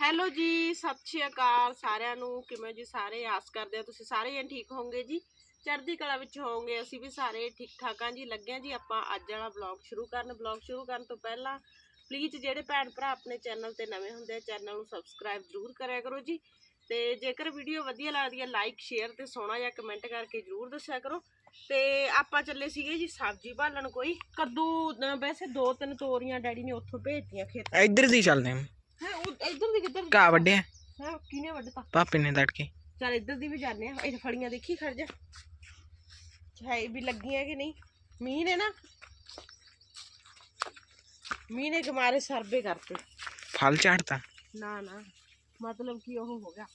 Hello ਜੀ, ਸਤਿ ਸ਼੍ਰੀ ਅਕਾਲ ਸਾਰਿਆਂ ਨੂੰ। ਕਿਵੇਂ ਜੀ ਸਾਰੇ? ਆਸ ਕਰਦੇ ਆ ਤੁਸੀਂ ਸਾਰੇ ਜਣ ਠੀਕ ਹੋਵੋਗੇ ਜੀ। ਚੜ੍ਹਦੀ ਕਲਾ ਵਿੱਚ ਹੋਵੋਗੇ, ਅਸੀਂ ਵੀ ਸਾਰੇ ਠੀਕ ਠਾਕ ਹਾਂ ਜੀ। ਲੱਗੇ ਹਾਂ ਜੀ ਆਪਾਂ ਅੱਜ ਵਾਲਾ ਵਲੌਗ ਸ਼ੁਰੂ ਕਰਨ। ਵਲੌਗ ਸ਼ੁਰੂ ਕਰਨ ਤੋਂ ਪਹਿਲਾਂ ਪਲੀਜ਼ ਜਿਹੜੇ ਭੈਣ ਭਰਾ ਆਪਣੇ ਚੈਨਲ ਤੇ ਨਵੇਂ ਹੁੰਦੇ ਆ ਚੈਨਲ ਨੂੰ ਸਬਸਕ੍ਰਾਈਬ ਜ਼ਰੂਰ ਕਰਿਆ ਕਰੋ ਜੀ। ਤੇ ਜੇਕਰ ਵੀਡੀਓ ਵਧੀਆ ਲੱਗਦੀ ਹੈ ਲਾਈਕ ਸ਼ੇਅਰ ਤੇ ਸੋਹਣਾ ਜਿਹਾ ਕਮੈਂਟ ਕਰਕੇ ਜ਼ਰੂਰ ਦੱਸਿਆ ਕਰੋ। ਤੇ ਆਪਾਂ ਚੱਲੇ ਸੀਗੇ ਜੀ ਸਬਜ਼ੀ ਭਾਲਣ ਕੋਈ। ਕੱਦੂ, ਵੈਸੇ ਦੋ ਤਿੰਨ ਤੋਰੀਆਂ ਡੈਡੀ ਨੇ ਉੱਥੋਂ ਭੇਜਤੀਆਂ ਖੇਤ ਇੱਧਰ ਦੀ ਚੱਲਦੇ ਹਾਂ। ਹੈ ਉਹ ਇੱਧਰ ਦੀ ਕਿੱਧਰ ਕਾ ਵੱਡਿਆ ਹੈ ਕਿਨੇ ਵੱਢਤਾ ਪਾਪੇ ਨੇ ਤੜਕੇ ਚੱਲ ਇੱਧਰ ਦੀ ਵੀ ਜਾਂਦੇ ਆ ਇਹ ਫੜੀਆਂ ਦੇਖੀ ਖੜ ਜਾ ਹੈ ਵੀ ਲੱਗੀਆਂ ਕਿ ਨਹੀਂ ਮੀਂਹ ਨੇ ਨਾ ਮੀਂਹ ਨੇ ਕਮਾਰੇ ਸਰਵੇ ਕਰਤੇ ਫਲ ਝਾੜਤਾ ਨਾ ਨਾ ਮਤਲਬ ਕਿ ਉਹ ਹੋ ਗਿਆ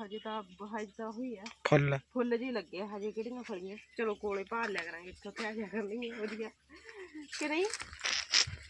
ਹਜੇ ਤਾਂ ਹਜੇ ਤਾਂ ਹੋਈ ਆ ਫੁੱਲ ਫੁੱਲ ਜੀ ਲੱਗੇ ਆ, ਹਜੇ ਕਿਹੜੀਆਂ ਫਲੀਆਂ ਚਲੋ ਕੋਲੇ ਭਾਲ ਲਿਆ ਕਰਾਂਗੇ ਇੱਥੋਂ ਤੇ ਆ ਜਾ ਕਰਨੀ ਵਧੀਆ ਕਿ ਨਹੀਂ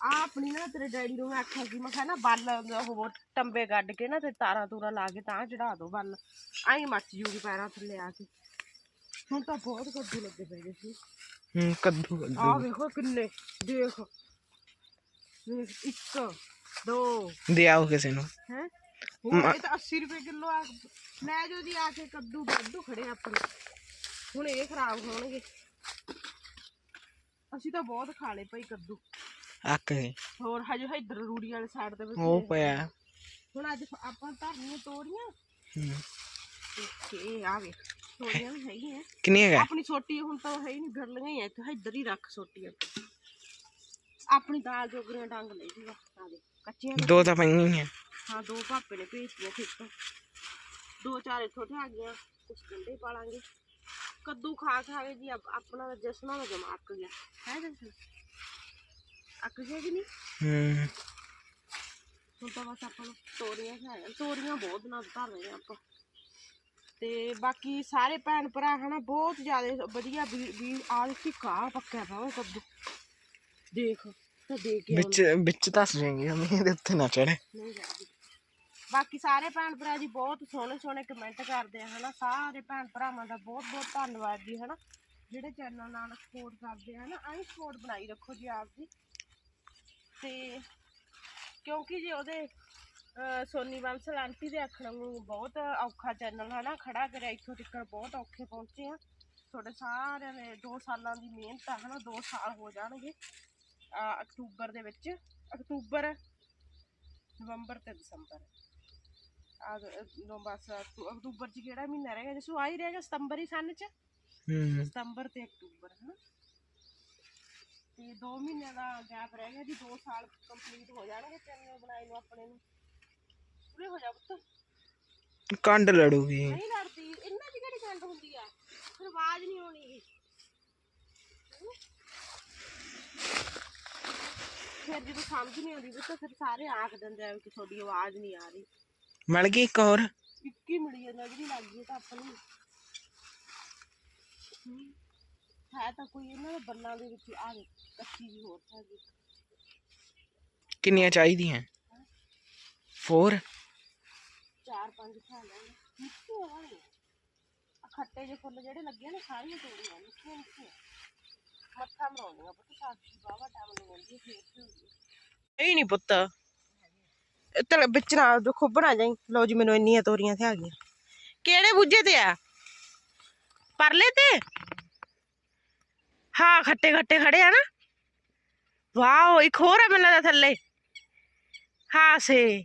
ਆ ਆਪਣੀ ਨਾ ਤੇਰੇ ਡੈਡੀ ਨੂੰ ਮੈਂ ਆਖਿਆ ਸੀ ਮੈਂ ਕਿਹਾ ਨਾ ਬੱਲ ਉਹ ਟੰਬੇ ਗੱਡ ਕੇ ਨਾ ਤੇ ਤਾਰਾਂ ਤੂਰਾ ਲਾ ਕੇ ਤਾਂ ਚੜਾ ਦੋ ਬੱਲ ਆਈ ਮੱਚ ਜੂਗੀ ਪੈਰਾਂ ਥੱਲੇ ਆ ਕੇ। ਹੁਣ ਤਾਂ ਬਹੁਤ ਕੱਦੂ ਲੱਗੇ ਪਏ ਸੀ ਹਮ, ਕੱਦੂ ਆ ਕੱਦੂ ਵੇਖੋ ਕਿੰਨੇ ਦੇਖ। ਦੇਖ ਇੱਕ ਦੋ। ਦੇ ਆਓ ਕਿਸੇ ਨੂੰ। ਹੈ? ਇਹ ਤਾਂ 80 ਰੁਪਏ ਕਿਲੋ ਆ। ਲੈ ਜੋ ਜੀ ਆ ਕੇ ਕੱਦੂ ਕੱਦੂ ਖੜੇ ਆਪਣੇ। ਹੁਣ ਇਹ ਖਰਾਬ ਹੋਣਗੇ। ਅਸੀਂ ਤਾਂ ਬਹੁਤ ਖਾ ਲਏ ਭਾਈ ਕੱਦੂ। ਅੱਕ ਗਏ। ਹੋਰ ਹਜੇ ਇੱਧਰ ਰੂੜੀ ਵਾਲੇ ਸਾਈਡ ਤੇ ਵੀ ਉਹ ਪਿਆ। ਹੁਣ ਅੱਜ ਆਪਾਂ ਧਰਨੀਆਂ ਤੋਰੀਆਂ ਹਮ। ਤੇ ਇਹ ਆ ਵੇ ਤੋਰੀਆਂ ਵੀ ਹੈਗੀਆਂ। ਕਿੰਨੀ ਹੈਗਾ ਆਪਣੀ ਛੋਟੀ ਹੁਣ ਤਾਂ ਹੈ ਹੀ ਨਹੀਂ ਗਰਲੀਆਂ ਹੀ ਇੱਥੇ ਇੱਧਰ ਹੀ ਰੱਖ ਛੋਟੀ ਆਪਣੀ ਆਪਣੀ ਦਾਲ ਜੋਗਰੀਆਂ ਡੰਗ ਲੈ ਜੂਗਾ ਆ ਦੇ ਕੱਚੀਆਂ। ਦੋ ਤਾਂ ਪਈਆਂ ਹੀ ਆ। ਹਾਂ ਦੋ ਭਾਪੇ ਨੇ ਭੇਜੀਆਂ ਖੇਤੋਂ ਦੋ ਚਾਰ ਇੱਥੋਂ ਆ ਗਈਆਂ ਕੁਛ ਕੰਡੇ ਪਾਲਾਂਗੇ। ਕੱਦੂ ਖਾ ਖਾ ਕੇ ਜੀ ਆਪ- ਆਪਣਾ ਜਸਮਾ ਦਾ ਜਮਾ ਅੱਕ ਗਿਆ। ਹੈ ਜਸਮਾ ਅੱਕ ਗਿਆ ਕਿ ਨਹੀਂ ਹਮ ਹੁਣ ਤਾਂ ਬਸ ਆਪਾਂ ਨੂੰ ਤੋਰੀਆਂ ਖਾਣ ਤੋਰੀਆਂ ਬਹੁਤ ਨਾਲ ਧਰ ਰਹੇ ਆ ਆਪਾਂ। ਤੇ ਬਾਕੀ ਸਾਰੇ ਭੈਣ ਭਰਾ ਹਨਾ ਬਹੁਤ ਜ਼ਿਆਦਾ ਵਧੀਆ ਵੀ ਵੀ ਆਲ ਕਾ ਪੱਕਿਆ ਪਿਆ ਕੱਦੂ ਦੇਖ ਤਾਂ ਦੇਖ ਕੇ ਵਿੱਚ ਵਿੱਚ ਧਸ ਜਾਏਗੀ ਮੰਮੀ ਇਹਦੇ ਉੱਤੇ ਨਾ ਚੜੇ ਨਹੀਂ ਜਾਂਦੀ ਬਾਕੀ ਸਾਰੇ ਭੈਣ ਭਰਾ ਜੀ ਬਹੁਤ ਸੋਹਣੇ ਸੋਹਣੇ ਕਮੈਂਟ ਕਰਦੇ ਆ ਹਨਾ ਸਾਰੇ ਭੈਣ ਭਰਾਵਾਂ ਦਾ ਬਹੁਤ ਬਹੁਤ ਧੰਨਵਾਦ ਜੀ ਹਨਾ। ਜਿਹੜੇ ਚੈਨਲ ਨਾਲ ਸਪੋਰਟ ਕਰਦੇ ਆ ਹਨਾ ਆਈ ਸਪੋਰਟ ਬਣਾਈ ਰੱਖੋ ਜੀ ਆਪ ਦੀ ਤੇ ਕਿਉਂਕਿ ਜੀ ਉਹਦੇ ਸੋਨੀ ਬੰਸਲ ਆਂਟੀ ਦੇ ਆਖਣ ਨੂੰ ਬਹੁਤ ਔਖਾ ਚੈਨਲ ਹਨਾ ਖੜਾ ਕਰਿਆ ਇੱਥੋਂ ਤੱਕ ਬਹੁਤ ਔਖੇ ਪਹੁੰਚੇ ਆ। ਤੁਹਾਡੇ ਸਾਰਿਆਂ ਦੇ 2 ਸਾਲਾਂ ਦੀ ਮਿਹਨਤ ਆ ਹਨਾ 2 ਸਾਲ ਹੋ ਜਾਣਗੇ ਅਕਤੂਬਰ ਦੇ ਵਿੱਚ। ਅਕਤੂਬਰ ਨਵੰਬਰ ਤੇ ਦਸੰਬਰ। ਆ ਨੋ ਬਸ ਅਕਤੂ- ਅਕਤੂਬਰ ਚ ਕਿਹੜਾ ਮਹੀਨਾ ਰਹੇਗਾ ਜਿਸੂ ਆ ਹੀ ਰਹੇਗਾ ਸਤੰਬਰ ਹੀ ਸੰਨ ਚ। ਸਤੰਬਰ ਤੇ ਅਕਤੂਬਰ ਹਨਾ? ਤੇ 2 ਮਹੀਨਿਆਂ ਦਾ ਗੈਪ ਰਹਿ ਗਿਆ ਜੀ 2 ਸਾਲ ਕੰਪਲੀਟ ਹੋ ਜਾਣਗੇ ਚੈਨਲ ਬਣਾਏ ਨੂੰ ਆਪਣੇ ਨੂੰ। ਪੂਰੇ ਹੋ ਜਾ ਪੁੱਤ। ਕੰਡ ਲੜੂਗੀ। ਨਹੀਂ ਲੜਦੀ ਇੰਨਾ ਦੀ ਕਿਹੜੀ ਕੰਡ ਹੁੰਦੀ ਆ ਫਿਰ ਆਵਾਜ਼ ਨਹੀਂ ਆਉਣੀ ਗੀ ਫਿਰ ਜਦੋਂ ਸਮਝ ਨਹੀਂ ਆਉਂਦੀ ਪੁੱਤ ਫਿਰ ਸਾਰੇ ਆਖ ਦਿੰਦੇ ਆ ਕਿ ਤੁਹਾਡੀ ਆਵਾਜ਼ ਨਹੀਂ ਆ ਰਹੀ। ਮਿਲ ਗਈ ਇੱਕ ਹੋਰ? ਇੱਕੀ ਮਿਲੀ ਜਾਂਦਾ ਜਿਹੜੀ ਲੱਗ ਗਈ ਤਾਂ ਆਪਾਂ ਨੂੰ। ਹੈ ਤਾਂ ਕੋਈ ਇਹਨਾਂ ਦੇ ਬੱਲਾਂ ਦੇ ਵਿੱਚ ਆ ਗਈ ਕੱਚੀ ਜੀ ਹੋਰ ਹੈਗੀ ਕਿੰਨੀਆਂ ਚਾਹੀਦੀਆਂ? ਫੋਰ ਚਾਰ ਪੰਜ ਖਾ ਲੈਣੇ। ਨਿੱਕੇ ਹੋਣਗੇ ਆ ਖੱਟੇ ਜਿਹੇ ਫੁੱਲ ਜਿਹੜੇ ਲੱਗੇ ਆ ਨਾ ਸਾਰੀਆਂ ਤੋੜੀਆਂ ਨਿੱਕੀਆਂ ਨਿੱਕੀਆਂ ਮੱਥਾ ਮਰਾਉਂਦੀਆਂ ਪੁੱਤ ਸਾਡੀ ਬਾਵਾ ਟਾਈਮ ਲਗਾਉਂਦੀ ਹੈ ਫੇਰ ਤੇ ਹੁੰਦੀ ਹੈ। ਇਹ ਨਹੀਂ ਪੁੱਤ। ਤੇ ਵਿੱਚ ਨਾ ਦੇਖੋ ਬਣਾ ਜਾਈ। ਲਓ ਜੀ ਮੈਨੂੰ ਇੰਨੀਆਂ ਤੋਰੀਆਂ ਤੇ ਆ ਗਈਆਂ। ਕਿਹੜੇ ਬੁੱਝੇ ਤੇ ਆ? ਪਰਲੇ ਤੇ? ਹਾਂ ਖੱਟੇ ਖੱਟੇ ਖੜੇ ਆ ਨਾ। ਵਾਓ ਇੱਕ ਹੋਰ ਹੈ ਮੈਨੂੰ ਲੱਗਦਾ ਥੱਲੇ। ਹਾਂ ਸੇ।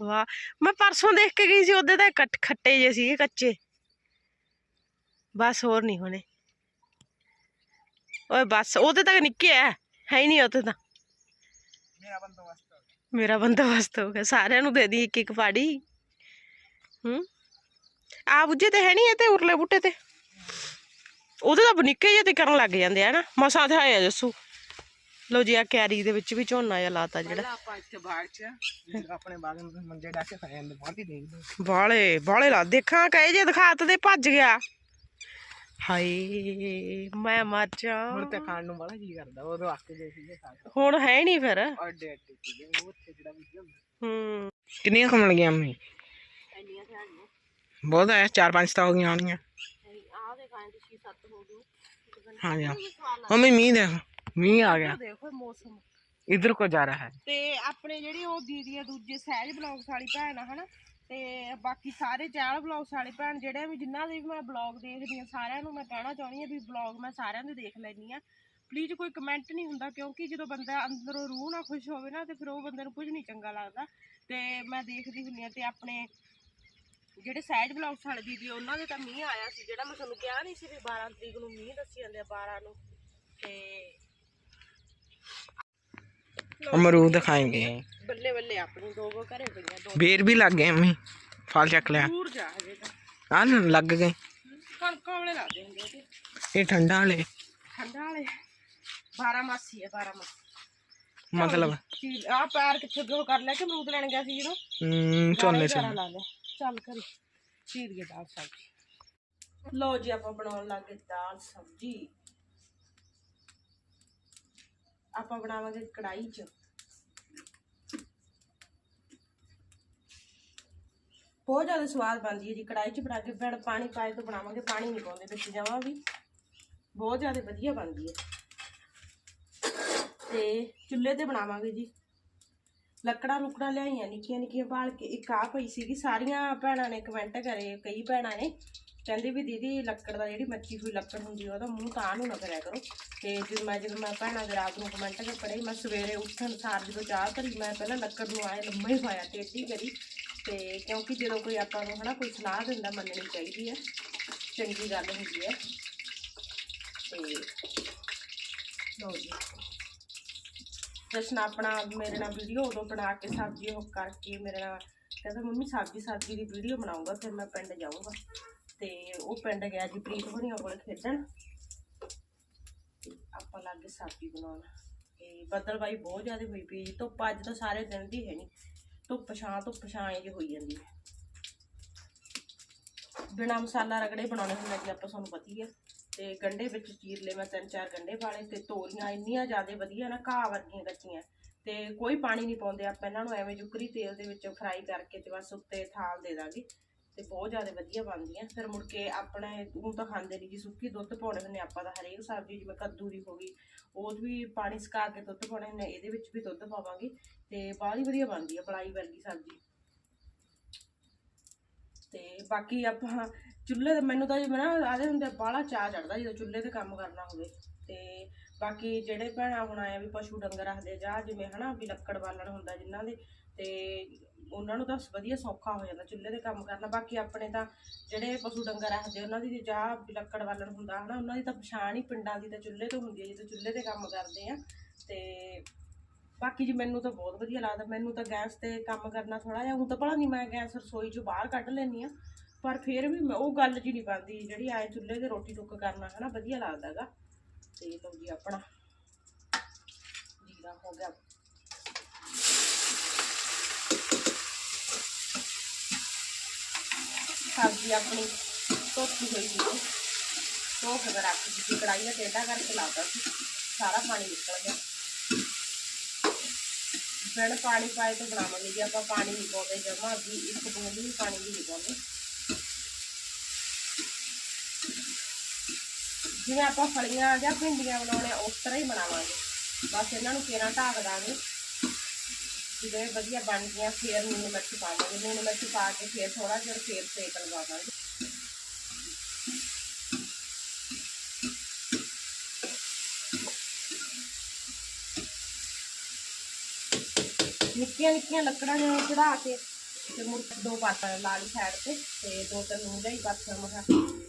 ਵਾਹ ਮੈਂ ਪਰਸੋਂ ਦੇਖ ਕੇ ਗਈ ਸੀ ਉਹਦੇ ਤਾਂ ਕੱਟ ਖੱਟੇ ਜੇ ਸੀਗੇ ਕੱਚੇ। ਬਸ ਹੋਰ ਨਹੀਂ ਹੋਣੇ। ਓਏ ਬਸ ਉਹਦੇ ਤੱਕ ਨਿੱਕੇ ਆ। ਹੈ ਹੀ ਨਹੀਂ ਉਹਦੇ ਤਾਂ। ਮੇਰਾ ਬੰਦੋਬਸਤ ਮੇਰਾ ਬੰਦੋਬਸਤ ਹੋ ਗਿਆ। ਸਾਰਿਆਂ ਨੂੰ ਦੇ ਦੀ ਇੱਕ ਇੱਕ ਪਾੜੀ ਹੂੰ। ਆ ਬੁੱਝੇ ਤੇ ਹੈ ਨਹੀਂ ਇਹ ਤੇ ਉਰਲੇ ਬੂਟੇ ਤੇ। ਉਹਦੇ ਤਾਂ ਬਨਿੱਕੇ ਜਿਹੇ ਤੇ ਕਰਨ ਲੱਗ ਜਾਂਦੇ ਆ ਨਾ। ਮਸਾਂ ਤੇ ਆਇਆ ਜੱਸੂ। ਲੋ ਜੀ ਆ ਕੈਰੀ ਦੇ ਵਿੱਚ ਵੀ ਝੋਨਾ ਜਾਂ ਲਾਤਾ ਜਿਹੜਾ। ਬਾਲੇ ਬਾਲੇ ਲਾ ਦੇਖਾਂ ਕਹੇ ਜੇ ਦਿਖਾਤ ਤੇ ਭੱਜ ਗਿਆ। ਹਾਏ ਮੈਂ ਮਰ ਜਾ। ਹੁਣ ਤਾਂ ਖਾਣ ਨੂੰ ਬੜਾ ਜੀ ਕਰਦਾ ਉਦੋਂ ਆਕੇ ਦੇ ਸੀਗੇ ਹੁਣ ਹੈ ਨਹੀਂ ਫਿਰ। ਕਿੰਨੀਆਂ ਖਮਣ ਗਈਆਂ ਮੈਂ ਬਹੁਤ ਆ ਚਾਰ ਪੰਜ ਤਾਂ ਹੋ ਗਈਆਂ ਹੋਣੀਆਂ। 5 6 हाँ हमें मींह देखो मींह आ गया देखो मौसम ਇਧਰ ਕੋ ਜਾ ਰਿਹਾ ਹੈ। ਤੇ ਆਪਣੇ ਜਿਹੜੀ ਉਹ ਦੀਦੀ ਆ ਦੂਜੇ ਸਹਿਜ ਬਲੌਗਸ ਵਾਲੀ ਭੈਣ ਆ ਹਨਾ। ਤੇ ਬਾਕੀ ਸਾਰੇ ਚੈਨਲ ਬਲੌਗਸ ਵਾਲੇ ਭੈਣ ਜਿਹੜੇ ਵੀ ਜਿਨ੍ਹਾਂ ਦੇ ਵੀ ਮੈਂ ਬਲੌਗ ਦੇਖਦੀ ਆ ਸਾਰਿਆਂ ਨੂੰ ਮੈਂ ਕਹਿਣਾ ਚਾਹੁੰਦੀ ਆ ਵੀ ਬਲੌਗ ਮੈਂ ਸਾਰਿਆਂ ਦੇ ਦੇਖ ਲੈਣੀ ਆ। ਪਲੀਜ਼ ਕੋਈ ਕਮੈਂਟ ਨਹੀਂ ਹੁੰਦਾ ਕਿਉਂਕਿ ਜਦੋਂ ਬੰਦਾ ਅੰਦਰੋਂ ਰੂਹ ਨਾਲ ਖੁਸ਼ ਹੋਵੇ ਨਾ ਤੇ ਫਿਰ ਉਹ ਬੰਦੇ ਨੂੰ ਕੁਝ ਨਹੀਂ ਚੰਗਾ ਲੱਗਦਾ। ਤੇ ਮੈਂ ਦੇਖਦੀ ਹੁੰਨੀ ਆ ਤੇ ਆਪਣੇ ਜਿਹੜੇ ਸਹਿਜ ਬਲੌਗਸ ਵਾਲੇ ਦੀਦੀ ਆ, ਉਹਨਾਂ ਦੇ ਤਾਂ ਮੀਂਹ ਆਇਆ ਸੀ ਜਿਹੜਾ ਮੈਂ ਤੁਹਾਨੂੰ ਕਿਹਾ ਨਹੀਂ ਸੀ ਵੀ 12 ਤਰੀਕ ਨੂੰ ਮੀਂਹ ਦੱਸੀ ਜਾਂਦੇ ਆ 12 ਨੂੰ। ਤੇ ਅਮਰੂਦ ਖਾਏਂਗੇ ਬੱਲੇ ਬੱਲੇ ਆਪਣੀ ਦੋ ਗੋ ਘਰੇ ਪਈਆਂ ਦੋ ਬੇਰ ਵੀ ਲੱਗ ਗਏ ਮੰਮੀ ਫਲ ਚੱਕ ਲਿਆ। ਦੂਰ ਜਾ ਹਜੇ ਤਾਂ। ਆ ਲੱਗ ਗਏ। ਕਣਕਾਂ ਵਾਲੇ ਲੱਗਦੇ ਹੁੰਦੇ ਉਹਦੇ ਇਹ ਠੰਡਾ ਵਾਲੇ। ਠੰਡਾ ਵਾਲੇ। 12 ਮਾਸੀ ਹੈ 12 ਮਾਸੀ। ਮਤਲਬ? ਆ ਪੈਰ ਕਿੱਥੇ ਗੋ ਕਰ ਲਿਆ ਕਿ ਅਮਰੂਦ ਲੈਣ ਗਿਆ ਸੀ ਜਦੋਂ? ਹਮ, ਝੋਨੇ ਚ। ਲਾ ਲਿਆ। ਚੱਲ ਕਰੀ। ਚੀਰ ਦਾਲ ਸਬਜ਼ੀ। ਲੋ ਜੀ, ਆਪਾਂ ਬਣਾਉਣ ਲੱਗੇ ਦਾਲ ਸਬਜ਼ੀ। ਆਪਾਂ ਬਣਾਵਾਂਗੇ ਕੜਾਈ 'ਚ। ਬਹੁਤ ਜ਼ਿਆਦਾ ਸਵਾਦ ਬਣਦੀ ਹੈ ਜੀ ਕੜਾਈ 'ਚ ਬਣਾ ਕੇ ਬਿਨ ਪਾਣੀ ਪਾਏ ਤੋਂ ਬਣਾਵਾਂਗੇ, ਪਾਣੀ ਨਹੀਂ ਪਾਉਂਦੇ ਵਿੱਚ ਜਮਾਂ ਵੀ। ਬਹੁਤ ਜ਼ਿਆਦਾ ਵਧੀਆ ਬਣਦੀ ਹੈ। ਤੇ ਚੁੱਲ੍ਹੇ ਤੇ ਬਣਾਵਾਂਗੇ ਜੀ। ਲੱਕੜਾਂ ਲੁਕੜਾਂ ਲਿਆਈਆਂ, ਨਿੱਕੀਆਂ ਨਿੱਕੀਆਂ ਭਾਲ ਕੇ, ਇੱਕ ਆ ਪਈ ਸੀਗੀ, ਸਾਰੀਆਂ ਭੈਣਾਂ ਨੇ ਕਮੈਂਟ ਕਰੇ, ਕਈ ਭੈਣਾਂ ਨੇ। ਕਹਿੰਦੇ ਵੀ ਦੀਦੀ ਲੱਕੜ ਦਾ ਜਿਹੜੀ ਮੱਚੀ ਹੋਈ ਲੱਕੜ ਹੁੰਦੀ ਉਹਦਾ ਮੂੰਹ ਤਾਂ ਨੂੰ ਨਾ ਕਰਿਆ ਕਰੋ। ਤੇ ਜਦੋਂ ਮੈਂ ਜਦੋਂ ਮੈਂ ਭੈਣਾਂ ਦੇ ਰਾਤ ਨੂੰ ਕਮੈਂਟ ਕਰ ਪੜੇ ਮੈਂ ਸਵੇਰੇ ਉੱਠਣ ਸਾਰ ਜਦੋਂ ਚਾਹ ਧਰੀ, ਮੈਂ ਪਹਿਲਾਂ ਲੱਕੜ ਨੂੰ ਆਏ ਲੰਮਾ ਹੀ ਪਾਇਆ, ਟੇਢੀ ਕਰੀ। ਤੇ ਕਿਉਂਕਿ ਜਦੋਂ ਕੋਈ ਆਪਾਂ ਨੂੰ ਹਨਾ, ਕੋਈ ਸਲਾਹ ਦਿੰਦਾ, ਮੰਨਣੀ ਚਾਹੀਦੀ ਹੈ ਚੰਗੀ ਗੱਲ ਹੁੰਦੀ ਹੈ ਤੇ ਲਓ ਜੀ। ਜਸ਼ਨ ਆਪਣਾ ਮੇਰੇ ਨਾਲ ਵੀਡੀਓ ਉਦੋਂ ਬਣਾ ਕੇ, ਸਬਜ਼ੀ ਉਹ ਕਰਕੇ ਮੇਰੇ ਨਾਲ ਕਹਿੰਦਾ, ਮੰਮੀ ਸਬਜ਼ੀ ਸਬਜ਼ੀ ਦੀ ਵੀਡੀਓ ਬਣਾਉਂਗਾ ਫਿਰ ਮੈਂ ਪਿੰਡ ਜਾਊਂਗਾ। ਤੇ ਉਹ ਪਿੰਡ ਗਿਆ ਜੀ ਪ੍ਰੀਤ ਹੋਣੀਆਂ ਕੋਲ ਖੇਡਣ। ਆਪਾਂ ਲੱਗੇ ਸਬਜ਼ੀ ਬਣਾਉਣ। ਤੇ ਬੱਦਲਬਾਈ ਬਹੁਤ ਜ਼ਿਆਦਾ ਹੋਈ ਪਈ ਜੀ। ਧੁੱਪ ਅੱਜ ਤਾਂ ਸਾਰੇ ਦਿਨ ਦੀ ਹੈ ਨਹੀਂ ਧੁੱਪ ਛਾਂ ਧੁੱਪ ਛਾਂ ਇਹ ਜਿਹੀ ਹੋਈ ਜਾਂਦੀ ਹੈ। ਬਿਨਾ ਮਸਾਲਾ ਰਗੜੇ ਬਣਾਉਣੇ ਹੁੰਦੇ ਜੀ ਆਪਾਂ ਤੁਹਾਨੂੰ ਪਤੀ ਹੀ ਹੈ। ਤੇ ਗੰਡੇ ਵਿੱਚ ਚੀਰ ਲਏ, ਮੈਂ ਤਿੰਨ ਚਾਰ ਗੰਡੇ ਪਾਲੇ ਤੇ ਤੋਰੀਆਂ ਇੰਨੀਆਂ ਜ਼ਿਆਦਾ ਵਧੀਆ ਨਾ, ਘਾਹ ਵਰਗੀਆਂ ਕੱਚੀਆਂ। ਤੇ ਕੋਈ ਪਾਣੀ ਨਹੀਂ ਪਾਉਂਦੇ, ਆਪਾਂ ਇਹਨਾਂ ਨੂੰ ਐਵੇਂ ਜੁਕਰੀ ਤੇਲ ਦੇ ਵਿੱਚ ਫਰਾਈ ਕਰਕੇ ਤੇ ਬਸ ਉੱਤੇ ਥਾਲ ਦੇ ਦਾਂਗੇ ਤੇ ਬਹੁਤ ਜ਼ਿਆਦਾ ਵਧੀਆ ਬਣਦੀਆਂ। ਫਿਰ ਮੁੜ ਕੇ ਆਪਣੇ ਉਹ ਤਾਂ ਖਾਂਦੇ ਨਹੀਂ ਜੀ, ਸੁੱਕੀ ਦੁੱਧ ਪਾਉਣੇ ਹੁੰਦੇ ਆਪਾਂ ਤਾਂ ਹਰੇਕ ਸਬਜ਼ੀ, ਜਿਵੇਂ ਕੱਦੂ ਦੀ ਹੋ ਗਈ, ਉਹ ਵੀ ਪਾਣੀ ਸੁਕਾ ਕੇ ਦੁੱਧ ਪਾਉਣੇ ਹੁੰਦੇ ਇਹਦੇ ਵਿੱਚ ਵੀ ਦੁੱਧ ਪਾਵਾਂਗੇ ਤੇ ਬਾਹਲੀ ਹੀ ਵਧੀਆ ਬਣਦੀ ਹੈ ਬਲਾਈ ਵਰਗੀ ਸਬਜ਼ੀ। ਤੇ ਬਾਕੀ ਆਪਾਂ ਚੁੱਲ੍ਹੇ ਤੇ ਮੈਨੂੰ ਤਾਂ ਜਿਵੇਂ ਨਾ ਆਦੇ ਹੁੰਦੇ ਬਾਹਲਾ ਚਾਹ ਚੜਦਾ ਜਦੋਂ ਚੁੱਲ੍ਹੇ ਤੇ ਕੰਮ ਕਰਨਾ ਹੋਵੇ। ਤੇ ਬਾਕੀ ਜਿਹੜੇ ਭੈਣਾਂ ਹੁਣ ਆਏ ਆ ਵੀ ਪਸ਼ੂ ਡੰਗਰ ਰੱਖਦੇ ਜਾਂ ਜਿਵੇਂ ਹਨਾ ਵੀ ਲੱਕੜ ਬਾਲਣ ਹੁੰਦਾ ਜਿਨ੍ਹਾਂ ਦੇ, ਤੇ ਉਹਨਾਂ ਨੂੰ ਤਾਂ ਵਧੀਆ ਸੌਖਾ ਹੋ ਜਾਂਦਾ ਚੁੱਲ੍ਹੇ ਤੇ ਕੰਮ ਕਰਨਾ। ਬਾਕੀ ਆਪਣੇ ਤਾਂ ਜਿਹੜੇ ਪਸ਼ੂ ਡੰਗਰ ਰੱਖਦੇ ਉਹਨਾਂ ਦੀ ਜਾਂ ਵੀ ਲੱਕੜ ਬਾਲਣ ਹੁੰਦਾ ਹਨਾ, ਉਹਨਾਂ ਦੀ ਤਾਂ ਪਛਾਣ ਹੀ ਪਿੰਡਾਂ ਦੀ ਤਾਂ ਚੁੱਲ੍ਹੇ ਤੋਂ ਹੁੰਦੀ ਹੈ ਜਦੋਂ ਚੁੱਲ੍ਹੇ ਤੇ ਕੰਮ ਕਰਦੇ ਆ। ਤੇ ਬਾਕੀ ਜੀ ਮੈਨੂੰ ਤਾਂ ਬਹੁਤ ਵਧੀਆ ਲੱਗਦਾ, ਮੈਨੂੰ ਤਾਂ ਗੈਸ ਤੇ ਕੰਮ ਕਰਨਾ ਥੋੜਾ ਜਿਹਾ, ਹੁਣ ਤਾਂ ਭਲਾ ਨਹੀਂ ਮੈਂ ਗੈਸ ਰਸੋਈ ਚੋਂ ਬਾਹਰ ਕੱਢ ਲੈਂਦੀ ਆ। ਪਰ ਫਿਰ ਵੀ ਮੈਂ ਉਹ ਗੱਲ ਜੀ ਨਹੀਂ ਬਣਦੀ ਜਿਹੜੀ ਆਏ ਚੁੱਲ੍ਹੇ ਤੇ ਰੋਟੀ ਟੁੱਕ ਕਰਨਾ ਹਨਾ, ਵਧੀਆ ਲੱਗਦਾਗਾ ਤੇ ਲਓ ਜੀ ਆਪਣਾ ਜੀਰਾ ਹੋ ਗਿਆ। ਸਬਜ਼ੀ ਆਪਣੀ ਧੋਤੀ ਹੋਈ ਸੀ ਧੋ ਕੇ ਮੈਂ ਰੱਖ ਦਿੱਤੀ ਕੜਾਈ ਦਾ ਟੇਢਾ ਕਰਕੇ ਲਾਤਾ ਸੀ। ਸਾਰਾ ਪਾਣੀ ਨਿਕਲ ਗਿਆ। ਬਿਨ ਪਾਣੀ ਪਾਏ ਤੋਂ ਬਣਾਵਾਂਗੇ ਜੀ ਆਪਾਂ, ਪਾਣੀ ਨਹੀਂ ਪਾਉਂਦੇ, ਜਮਾ ਵੀ ਇੱਕ ਬੂੰਦ ਵੀ ਪਾਣੀ ਦੀ ਨਹੀਂ ਪਾਉਂਦੇ। ਜਿਵੇਂ ਆਪਾਂ ਫਲੀਆਂ ਜਾਂ ਭਿੰਡੀਆਂ ਬਣਾਉਣੇ ਉਸ ਤਰ੍ਹਾਂ ਹੀ ਬਣਾਵਾਂਗੇ। ਬਸ ਇਹਨਾਂ ਨੂੰ ਕੇਰਾਂ ਢੱਕ ਦਾਂਗੇ। ਜਿਵੇਂ ਵਧੀਆ ਬਣ ਗਈਆਂ, ਫੇਰ ਨੂਨ ਮਿਰਚ ਪਾਵਾਂਗੇ ਨੂਨ ਮਿਰਚ ਪਾ ਕੇ ਫੇਰ ਥੋੜਾ ਜਿਹਾ ਫੇਰ ਸੇਕ ਲਗਾਵਾਂਗੇ ਨਿੱਕੀਆਂ ਨਿੱਕੀਆਂ ਲੱਕੜਾਂ ਨੂੰ ਚੜਾ ਕੇ ਤੇ ਮੁੜ ਦੋ ਪਾਤਾਂ ਲਾਲੀ ਸਾਈਡ ਤੇ ਤੇ ਦੋ ਤਿੰਨ ਨੂੰ ਹੀ ਪਾਥਰ ਮਖਾ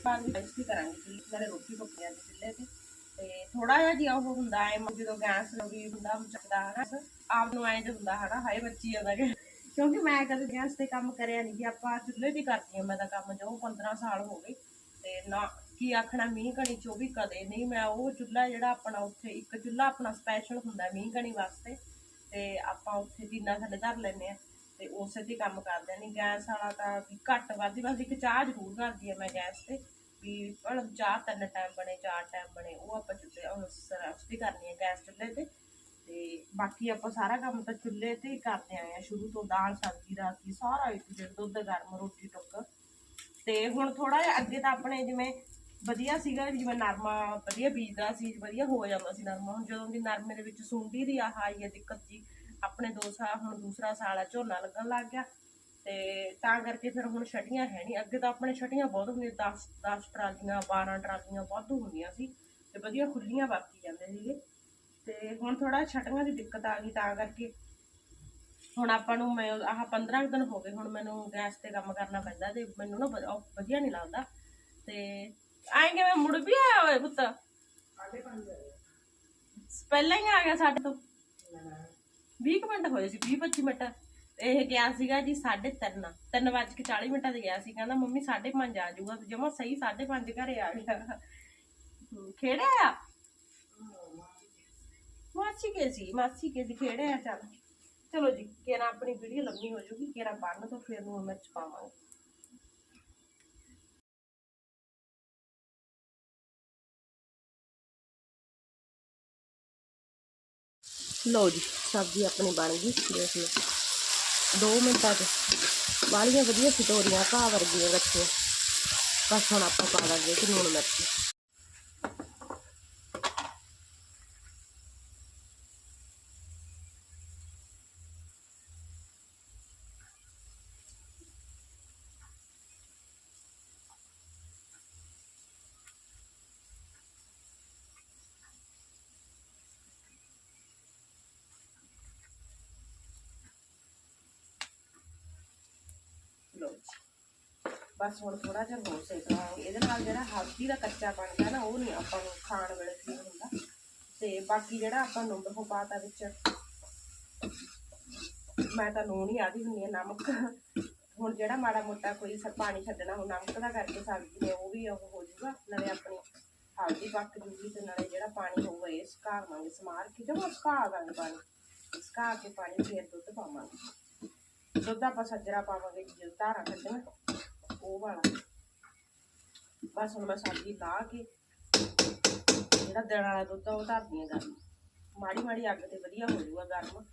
ਬਾਅਦ ਵਿੱਚ ਕੀ ਕਰਾਂਗੇ ਜੀ। ਰੋਟੀ ਪੱਕ ਜਾਂਦੀ ਚੁੱਲ੍ਹੇ ਤੇ। ਤੇ ਥੋੜਾ ਜਿਹਾ ਜਿਹਾ ਉਹ ਹੁੰਦਾ ਹੈ ਜਦੋਂ ਗੈਸ ਵੀ ਹੁੰਦਾ ਚੱਕਦਾ ਹੈ ਆਪ ਨੂੰ ਐਂ ਜਿਹਾ ਹੁੰਦਾ ਹੈ ਹਾਏ ਬੱਚੀ ਜਾਂਦਾ ਕਿ ਕਿਉਂਕਿ ਮੈਂ ਕਦੇ ਗੈਸ ਤੇ ਕੰਮ ਕਰਿਆ ਨਹੀਂ ਜੀ, ਆਪਾਂ ਚੁੱਲ੍ਹੇ ਤੇ ਕਰਦੀ ਆ ਮੈਂ ਤਾਂ ਕੰਮ, ਜੋ 15 ਸਾਲ ਹੋ ਗਏ। ਤੇ ਨਾ, ਕੀ ਆਖਣਾ, ਮੀਂਹ ਕਣੀ ਚੋਂ ਵੀ ਕਦੇ ਨਹੀਂ ਮੈਂ ਉਹ ਚੁੱਲ੍ਹਾ ਜਿਹੜਾ ਆਪਣਾ ਉੱਥੇ, ਇੱਕ ਚੁੱਲ੍ਹਾ ਆਪਣਾ ਸਪੈਸ਼ਲ ਹੁੰਦਾ ਮੀਂਹ ਕਣੀ ਵਾਸਤੇ। ਤੇ ਆਪਾਂ ਉੱਥੇ ਦਿਨਾਂ ਸਾਡੇ ਧਰ ਲੈਂਦੇ ਆ ਤੇ ਉਸੇ ਤੇ ਕੰਮ ਕਰਦੇ ਨਹੀਂ ਗੈਸ ਵਾਲਾ ਤਾਂ ਵੀ ਘੱਟ ਵੱਧ ਬਸ ਇੱਕ ਚਾਹ ਜ਼ਰੂਰ ਕਰਦੀ ਆ ਮੈਂ ਗੈਸ ਤੇ। ਵੀ ਪਰ ਚਾਹ ਤਿੰਨ ਟਾਈਮ ਬਣੇ, ਚਾਰ ਟਾਈਮ ਬਣੇ, ਉਹ ਆਪਾਂ ਚੁੱਲ੍ਹੇ, ਉਹ ਸਰਸਤੀ ਕਰਨੀ ਹੈ ਗੈਸ ਚੁੱਲ੍ਹੇ ਤੇ। ਤੇ ਬਾਕੀ ਆਪਾਂ ਸਾਰਾ ਕੰਮ ਤਾਂ ਚੁੱਲ੍ਹੇ ਤੇ ਹੀ ਕਰਦੇ ਆਏ ਆ ਸ਼ੁਰੂ ਤੋਂ ਦਾਲ, ਸਬਜ਼ੀ ਦਾ ਕੀ ਸਾਰਾ ਇੱਕ ਜਿਹੜਾ ਦੁੱਧ, ਗਰਮ ਰੋਟੀ, ਟੁੱਕ। ਤੇ ਹੁਣ ਥੋੜਾ ਜਿਹਾ ਅੱਗੇ ਤਾਂ ਆਪਣੇ ਜਿਵੇਂ ਵਧੀਆ ਸੀਗਾ ਜਿਵੇਂ ਨਰਮਾ ਵਧੀਆ ਬੀਜਦਾ ਸੀ, ਵਧੀਆ ਹੋ ਜਾਂਦਾ ਸੀ ਨਰਮਾ। ਹੁਣ ਜਦੋਂ ਦੀ ਨਰਮੇ ਦੇ ਵਿੱਚ ਸੁੰਡੀ ਦੀ ਆਹ ਆਈ ਹੈ ਦਿੱਕਤ ਜੀ ਆਪਣੇ ਦੋ ਸਾਲ ਹੁਣ ਦੂਸਰਾ ਸਾਲ ਆ ਝੋਨਾ ਲੱਗਣ ਲੱਗ ਗਿਆ। ਤੇ ਤਾਂ ਕਰਕੇ ਫਿਰ ਹੁਣ ਛਟੀਆਂ ਹੈ ਨਹੀਂ। ਅੱਗੇ ਤਾਂ ਆਪਣੇ ਛਟੀਆਂ ਬਹੁਤ ਹੁੰਦੀਆਂ 10 10 ਟਰਾਲੀਆਂ 12 ਟਰਾਲੀਆਂ ਵਾਧੂ ਹੁੰਦੀਆਂ ਸੀ ਤੇ ਵਧੀਆ ਖੁੱਲੀਆਂ ਵਰਤੀ ਜਾਂਦੇ ਸੀਗੇ। ਤੇ ਹੁਣ ਥੋੜਾ ਛਟੀਆਂ ਦੀ ਦਿੱਕਤ ਆ ਗਈ ਤਾਂ ਕਰਕੇ। ਹੁਣ ਆਪਾਂ ਨੂੰ ਮੈਂ ਆਹ 15 ਕੁ ਦਿਨ ਹੋ ਗਏ ਹੁਣ ਮੈਨੂੰ ਗੈਸ ਤੇ ਕੰਮ ਕਰਨਾ ਪੈਂਦਾ ਤੇ ਮੈਨੂੰ ਨਾ ਵਧੀਆ ਨਹੀਂ ਲੱਗਦਾ। ਤੇ ਆਏਂਗੇ ਮੈਂ ਮੁੜ ਵੀ ਆਇਆ ਹੋਏ ਪੁੱਤ? ਪਹਿਲਾਂ ਹੀ ਆ ਗਿਆ ਸਾਡੇ ਤੋਂ। 20 ਕੁ ਮਿੰਟ ਹੋਏ ਸੀ 20 25 ਮਿੰਟ। ਇਹ ਗਿਆ ਸੀਗਾ ਜੀ 3:30 3 ਵੱਜ ਕੇ 40 ਮਿੰਟਾਂ ਤੇ ਗਿਆ ਸੀ, ਕਹਿੰਦਾ ਮੰਮੀ 5:30 ਆ ਜਾਊਗਾ, ਤੇ ਜਮਾ ਸਹੀ 5:30 ਘਰੇ ਆ ਗਿਆ। ਖੇੜਿਆ ਮਾਸੀ ਕੇ ਸੀ, ਮਾਸੀ ਕੇ ਸੀ ਖੇੜਿਆ ਚੱਲ। ਚਲੋ ਜੀ, ਕੇਰਾ ਆਪਣੀ ਵੀਡੀਓ ਲੰਮੀ ਹੋ ਜੂਗੀ ਕਿਹੜਾ ਬੰਨ ਤੋਂ ਫਿਰ ਨੂੰ ਮਿਰਚ ਪਾਵਾਂਗੇ ਲਓ ਜੀ, ਸਬਜ਼ੀ ਆਪਣੀ ਬਣ ਗਈ, ਦੇਖ ਲਓ। 2 ਮਿੰਟਾਂ ਚ ਵਾਲੀਆਂ ਵਧੀਆ ਸਟੋਰੀਆਂ ਘਾਹ ਵਰਗੀਆਂ ਗੱਛੀਆਂ ਬਸ ਹੁਣ ਆਪਾਂ ਪਾ ਦਾਂਗੇ ਕਿ ਲੂਣ ਮਿਰਚ। ਲਓ ਬਸ ਹੁਣ ਥੋੜਾ ਜਿਹਾ ਹੋਰ ਸੇਕ ਲਾਂਗੇ ਇਹਦੇ ਨਾਲ ਜਿਹੜਾ ਹਲਦੀ ਦਾ ਕੱਚਾ ਬਣਦਾ ਨਾ, ਉਹ ਨਹੀਂ ਆਪਾਂ ਨੂੰ ਖਾਣ ਵੇਲੇ ਫੀਲ ਹੁੰਦਾ। ਤੇ ਬਾਕੀ ਜਿਹੜਾ ਆਪਾਂ ਨੂਣ ਉਹ ਪਾਤਾ ਵਿੱਚ, ਮੈਂ ਤਾਂ ਨੂਣ ਹੀ ਆਦੀ ਹੁੰਦੀ ਆ, ਨਮਕ। ਹੁਣ ਜਿਹੜਾ ਮਾੜਾ ਮੋਟਾ ਕੋਈ ਪਾਣੀ ਛੱਡਣਾ, ਉਹ ਨਮਕ ਦਾ ਕਰਕੇ ਸਬਜ਼ੀ ਨੇ, ਉਹ ਵੀ ਉਹ ਹੋ ਜਾਊਗਾ ਨਾਲੇ ਆਪਣੀ ਹਲਦੀ ਪੱਕ ਜੂਗੀ ਤੇ ਨਾਲੇ ਜਿਹੜਾ ਪਾਣੀ ਹੋਊਗਾ, ਇਹ ਸੁਕਾ ਸੁਕਾਵਾਂਗੇ ਸਮਾਰ ਕੇ ਜਮਾ ਸੁਕਾ ਦਾਂਗੇ ਪਾਣੀ, ਸੁਕਾ ਕੇ ਪਾਣੀ ਫੇਰ ਦੁੱਧ ਪਾਵਾਂਗੇ। ਦੁੱਧ ਆਪਾਂ ਸੱਜਰਾ ਪਾਵਾਂਗੇ ਜਦੋਂ ਧਾਰਾਂ ਕੱਢਣਾ, ਉਹ ਵਾਲਾ। ਬਸ ਹੁਣ ਮੈਂ ਸਬਜ਼ੀ ਲਾ ਕੇ, ਜਿਹੜਾ ਦਿਨ ਵਾਲਾ ਦੁੱਧ ਆ ਉਹ ਧਰਦੀ ਆ ਗਰਮ। ਮਾੜੀ ਮਾੜੀ ਅੱਗ ਤੇ ਵਧੀਆ ਹੋ ਜਾਊਗਾ ਗਰਮ।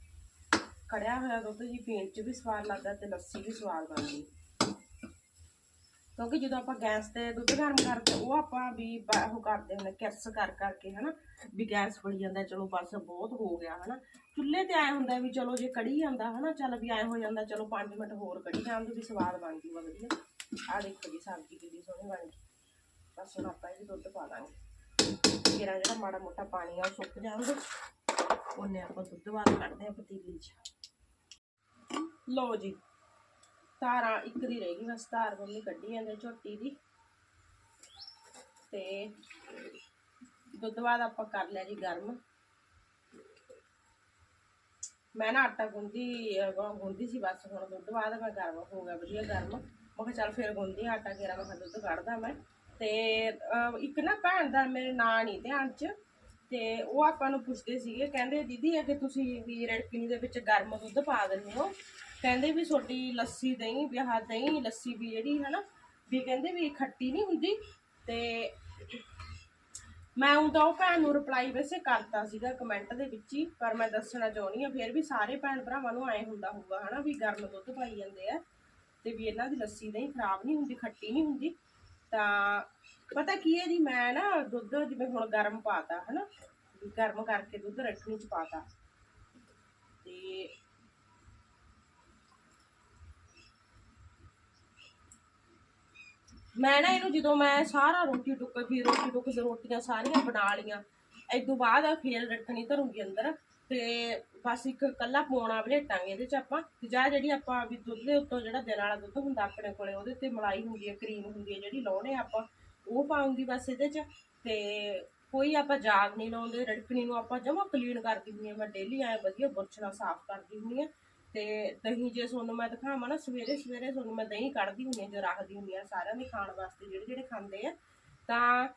ਕੜਿਆ ਹੋਇਆ ਦੁੱਧ ਜੀ ਪੀਣ 'ਚ ਵੀ ਸਵਾਦ ਲੱਗਦਾ ਤੇ ਲੱਸੀ ਵੀ ਸਵਾਦ ਬਣਦੀ। ਕਿਉਂਕਿ ਜਦੋਂ ਆਪਾਂ ਗੈਸ ਤੇ ਦੁੱਧ ਗਰਮ ਕਰਦੇ, ਉਹ ਆਪਾਂ ਵੀ ਉਹ ਕਰਦੇ ਹੁੰਦੇ, ਕਿਰਸ ਕਰ, ਕਰਕੇ ਹਨਾ, ਵੀ ਗੈਸ ਬੜੀ ਜਾਂਦਾ, ਚਲੋ ਬਸ ਬਹੁਤ ਹੋ ਗਿਆ ਹਨਾ। ਚੁੱਲ੍ਹੇ ਤੇ ਆਏ ਹੁੰਦਾ ਵੀ ਚਲੋ ਜੇ ਕੜੀ ਜਾਂਦਾ ਹਨਾ, ਚੱਲ ਵੀ ਐ ਹੋ ਜਾਂਦਾ, ਚਲੋ 5 ਮਿੰਟ ਹੋਰ ਕੜੀ ਜਾਂਦੀ ਵੀ ਸਵਾਦ ਬਣ ਜੂਗਾ ਵਧੀਆ। ਆਹ ਦੇਖੋ ਜੀ, ਸਬਜ਼ੀ ਕਿੰਨੀ ਸੋਹਣੀ ਬਣ ਗਈ। ਬਸ ਹੁਣ ਆਪਾਂ ਇਹ ਦੁੱਧ ਪਾ ਦਾਂਗੇ। ਕਿਰਾ ਜਿਹੜਾ ਮਾੜਾ ਮੋਟਾ ਪਾਣੀ ਆ, ਉਹ ਸੁੱਕ ਜਾਂਦਾ ਉਹਨੇ ਆਪਾਂ ਦੁੱਧ ਬਾਅਦ ਕੱਢਦੇ ਆ ਪਤੀਲੀ 'ਚ। ਲਓ ਜੀ ਧਾਰਾਂ ਇੱਕ ਦੀ ਰਹਿ ਗਈ ਬਸ ਧਾਰ ਮੰਮੀ ਕੱਢੀ ਜਾਂਦੇ ਝੋਟੀ ਦੀ। ਤੇ ਦੁੱਧ ਬਾਅਦ ਆਪਾਂ ਕਰ ਲਿਆ ਜੀ ਗਰਮ। ਮੈਂ ਨਾ ਆਟਾ ਗੁੰਦੀ ਗੁੰਦੀ ਸੀ ਬਸ, ਹੁਣ ਦੁੱਧ ਬਾਅਦ ਮੈਂ ਗਰਮ ਹੋ ਗਿਆ, ਵਧੀਆ ਗਰਮ। ਮੈਂ ਕਿਹਾ ਚੱਲ ਫਿਰ ਗੁੰਦੀ ਆਟਾ, ਕੇਰਾ ਮੈਂ ਕਿਹਾ ਦੁੱਧ ਕੱਢਦਾ ਮੈਂ। ਤੇ ਇੱਕ ਨਾ ਭੈਣ ਦਾ ਮੇਰੇ ਨਾਂ ਨਹੀਂ ਧਿਆਨ ਚ। ਤੇ ਉਹ ਆਪਾਂ ਨੂੰ ਪੁੱਛਦੇ ਸੀਗੇ, ਕਹਿੰਦੇ, ਦੀਦੀ ਇਹ ਤੁਸੀਂ ਵੀ ਰੜਕਣੀ ਦੇ ਵਿੱਚ ਗਰਮ ਦੁੱਧ ਪਾ ਦਿੰਦੇ ਹੋ। ਕਹਿੰਦੇ ਵੀ ਤੁਹਾਡੀ ਲੱਸੀ ਦਹੀਂ ਵਿਆਹ ਦਹੀਂ ਲੱਸੀ ਵੀ ਜਿਹੜੀ ਹੈ ਨਾ, ਵੀ ਕਹਿੰਦੇ ਵੀ ਖੱਟੀ ਨਹੀਂ ਹੁੰਦੀ ਤੇ ਮੈਂ ਉਹ ਤਾਂ ਉਹ ਭੈਣ ਨੂੰ ਰਿਪਲਾਈ ਵੈਸੇ ਕਰਤਾ ਸੀਗਾ ਕਮੈਂਟ ਦੇ ਵਿੱਚ ਹੀ, ਪਰ ਮੈਂ ਦੱਸਣਾ ਚਾਹੁੰਦੀ ਆ ਫਿਰ ਵੀ ਸਾਰੇ ਭੈਣ ਭਰਾਵਾਂ ਨੂੰ ਐ ਹੁੰਦਾ ਹੋਊਗਾ ਹਨਾ ਵੀ ਗਰਮ ਦੁੱਧ ਪਾਈ ਜਾਂਦੇ ਆ ਤੇ ਵੀ ਇਹਨਾਂ ਦੀ ਲੱਸੀ ਦਹੀਂ ਖਰਾਬ ਨਹੀਂ ਹੁੰਦੀ, ਖੱਟੀ ਨਹੀਂ ਹੁੰਦੀ। ਤਾਂ ਪਤਾ ਕੀ ਹੈ ਜੀ, ਮੈਂ ਨਾ ਦੁੱਧ ਜਿਵੇਂ ਹੁਣ ਗਰਮ ਪਾਤਾ, ਹਨਾ ਗਰਮ ਕਰਕੇ ਦੁੱਧ ਰੱਖਣੀ ਚ ਪਾਤਾ। ਤੇ ਮੈਂ ਨਾ ਇਹਨੂੰ ਜਦੋਂ ਮੈਂ ਸਾਰਾ ਰੋਟੀ ਟੁੱਕ ਵੀ ਰੋਟੀ ਟੁੱਕ ਰੋਟੀਆਂ ਸਾਰੀਆਂ ਬਣਾ ਲੀਆਂ ਇਸ ਤੋਂ ਬਾਅਦ ਫੇਰ ਰੱਖਣੀ ਧਰੂਗੀ ਅੰਦਰ। ਤੇ ਬਸ ਇੱਕ ਕੱਲਾ ਪੋਣਾ ਬਲੇਟਾਂਗੇ ਇਹਦੇ ਚ ਆਪਾਂ। ਤੇ ਜਾਂ ਜਿਹੜੀ ਆਪਾਂ ਵੀ ਦੁੱਧ ਦੇ ਉੱਤੋਂ ਜਿਹੜਾ ਦਿਨ ਵਾਲਾ ਦੁੱਧ ਹੁੰਦਾ ਆਪਣੇ ਕੋਲੇ, ਉਹਦੇ ਤੇ ਮਲਾਈ ਹੁੰਦੀ ਹੈ, ਕਰੀਮ ਹੁੰਦੀ ਹੈ, ਜਿਹੜੀ ਲਾਉਣੇ ਆਪਾਂ। ਉਹ ਪਾਉਂਗੀ ਬਸ ਇਹਦੇ ਚ। ਤੇ ਕੋਈ ਆਪਾਂ ਜਾਗ ਨਹੀਂ ਲਾਉਂਦੇ, ਰੜਕਣੀ ਨੂੰ ਆਪਾਂ ਜਮਾ ਕਲੀਨ ਕਰਦੀ ਹੁੰਦੀ ਹਾਂ। ਮੈਂ ਡੇਲੀ ਆਏ ਵਧੀਆ ਬੁਰਸ਼ ਸਾਫ਼ ਕਰਦੀ ਹੁੰਦੀ ਹਾਂ। ਤੇ ਦਹੀਂ ਜੇ ਤੁਹਾਨੂੰ ਮੈਂ ਦਿਖਾਵਾਂ ਨਾ, ਸਵੇਰੇ ਸਵੇਰੇ ਤੁਹਾਨੂੰ ਮੈਂ ਦਹੀਂ ਕੱਢਦੀ ਹੁੰਦੀ ਹਾਂ, ਜੋ ਰੱਖਦੀ ਹੁੰਦੀ ਹਾਂ ਸਾਰਿਆਂ ਦੇ ਖਾਣ ਵਾਸਤੇ, ਜਿਹੜੇ ਜਿਹੜੇ ਖਾਂਦੇ ਆ। ਤਾਂ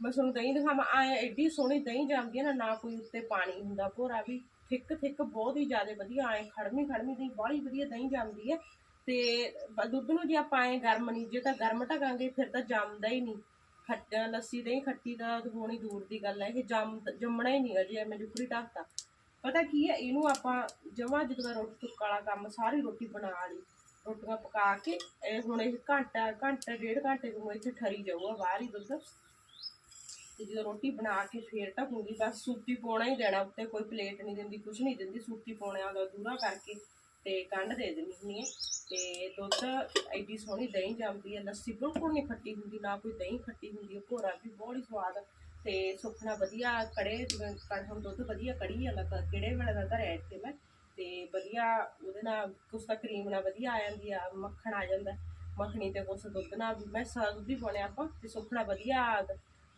ਮੈਂ ਤੁਹਾਨੂੰ ਦਹੀਂ ਦਿਖਾਵਾਂ ਆ ਐਡੀ ਸੋਹਣੀ ਦਹੀਂ ਜਾਂਦੀ ਆ ਨਾ ਨਾ ਕੋਈ ਉੱਤੇ ਪਾਣੀ ਹੁੰਦਾ, ਭੋਰਾ ਵੀ। ਥਿੱਕ ਥਿੱਕ ਬਹੁਤ ਹੀ ਜ਼ਿਆਦਾ ਵਧੀਆ, ਐ ਖੜਮੀ ਖੜਮੀ ਦਹੀਂ, ਬਾਹਲੀ ਵਧੀਆ ਦਹੀਂ ਜਾਂਦੀ ਹੈ ਤੇ ਦੁੱਧ ਨੂੰ ਜੇ ਆਪਾਂ ਐ ਗਰਮ ਨਹੀਂ, ਜੇ ਤਾਂ ਗਰਮ ਢਕਾਂਗੇ, ਫਿਰ ਤਾਂ ਜੰਮਦਾ ਹੀ ਨਹੀਂ। ਖੱਟ ਲੱਸੀ, ਦਹੀਂ, ਖੱਟੀ ਦਾ ਹੋਣੀ ਦੂਰ ਦੀ ਗੱਲ ਹੈ ਇਹ ਜੰਮ ਜੰਮਣਾ ਹੀ ਨਹੀਂ ਜੇ ਮੈਂ ਜੁਕਰੀ ਢਕਤਾ। ਪਤਾ ਕੀ ਹੈ ਇਹਨੂੰ ਆਪਾਂ ਜਮਾਂ ਜਦੋਂ ਦਾ ਰੋਟੀ ਟੁੱਕ ਵਾਲਾ ਕੰਮ ਸਾਰੀ ਰੋਟੀ ਬਣਾ ਲਈ, ਰੋਟੀਆਂ ਪਕਾ ਕੇ, ਇਹ ਹੁਣ ਇਹ ਘੰਟਾ ਘੰਟਾ, ਡੇਢ ਘੰਟੇ ਨੂੰ ਇੱਥੇ ਠਰੀ ਜਾਊਗਾ ਬਾਹਰ ਹੀ ਦੁੱਧ। ਤੇ ਜਦੋਂ ਰੋਟੀ ਬਣਾ ਕੇ ਫੇਰ ਢੱਕੂਗੀ, ਬਸ ਸੂਤੀ ਪਾਉਣਾ ਹੀ ਦੇਣਾ ਉੱਤੇ, ਕੋਈ ਪਲੇਟ ਨਹੀਂ ਦਿੰਦੀ ਕੁਝ ਨਹੀਂ ਦਿੰਦੀ, ਸੂਤੀ ਪਾਉਣਾ ਦਾ ਦੂਰਾ ਕਰਕੇ। ਤੇ ਕੰਡ ਦੇ ਦਿੰਦੀ ਹੁੰਦੀ ਹੈ ਤੇ ਦੁੱਧ ਐਡੀ ਸੋਹਣੀ ਦਹੀਂ ਜੰਮਦੀ ਹੈ ਲੱਸੀ ਬਿਲਕੁਲ ਨਹੀਂ ਖੱਟੀ ਹੁੰਦੀ, ਨਾ ਕੋਈ ਦਹੀਂ ਖੱਟੀ ਹੁੰਦੀ ਹੈ ਭੋਰਾ ਵੀ ਬਹੁਤ ਹੀ ਸਵਾਦ ਤੇ ਸੁੱਖਣਾ ਵਧੀਆ ਕੜੇ ਕੜਹਮ ਦੁੱਧ ਵਧੀਆ ਕੜੀ ਆ ਤਾਂ ਕਿਹੜੇ ਵੇਲੇ ਦਾ ਧਰਿਆ ਇੱਥੇ ਮੈਂ, ਤੇ ਵਧੀਆ ਉਹਦੇ ਨਾਲ ਕੁਛ ਤਾਂ ਕਰੀਮ ਨਾਲ ਵਧੀਆ ਆ ਜਾਂਦੀ ਆ, ਮੱਖਣ ਆ ਜਾਂਦਾ। ਮੱਖਣੀ ਤੇ ਕੁਛ ਦੁੱਧ ਨਾਲ ਮੈਂ ਸਾਰਾ ਦੁੱਧ ਹੀ ਪਾਉਣੇ ਆਪਾਂ, ਤੇ ਸੁੱਖਣਾ ਵਧੀਆ